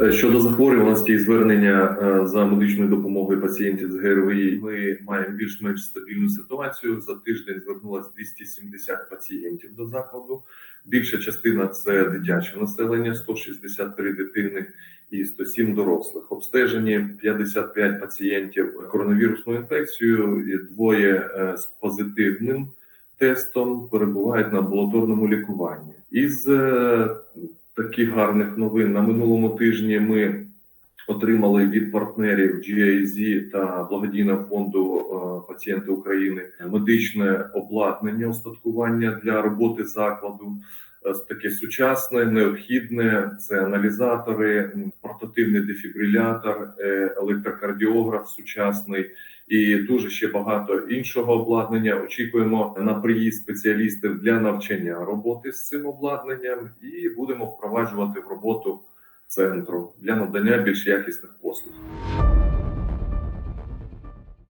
Е, Щодо захворюваності і звернення е, за медичною допомогою пацієнтів з ГРВІ, ми маємо більш-менш стабільну ситуацію. За тиждень звернулось 270 пацієнтів до закладу. Більша частина це дитяче населення, 163 дитини і 107 дорослих. Обстежені 55 пацієнтів коронавірусною інфекцією, і двоє е, з позитивним тестом перебувають на амбулаторному лікуванні. Із таких гарних новин на минулому тижні ми отримали від партнерів GIZ та благодійного фонду е, пацієнти України медичне обладнання, устаткування для роботи закладу. Е, Таке сучасне, необхідне це аналізатори, портативний дефібрилятор, е, електрокардіограф сучасний і дуже ще багато іншого обладнання. Очікуємо на приїзд спеціалістів для навчання роботи з цим обладнанням, і будемо впроваджувати в роботу центру для надання більш якісних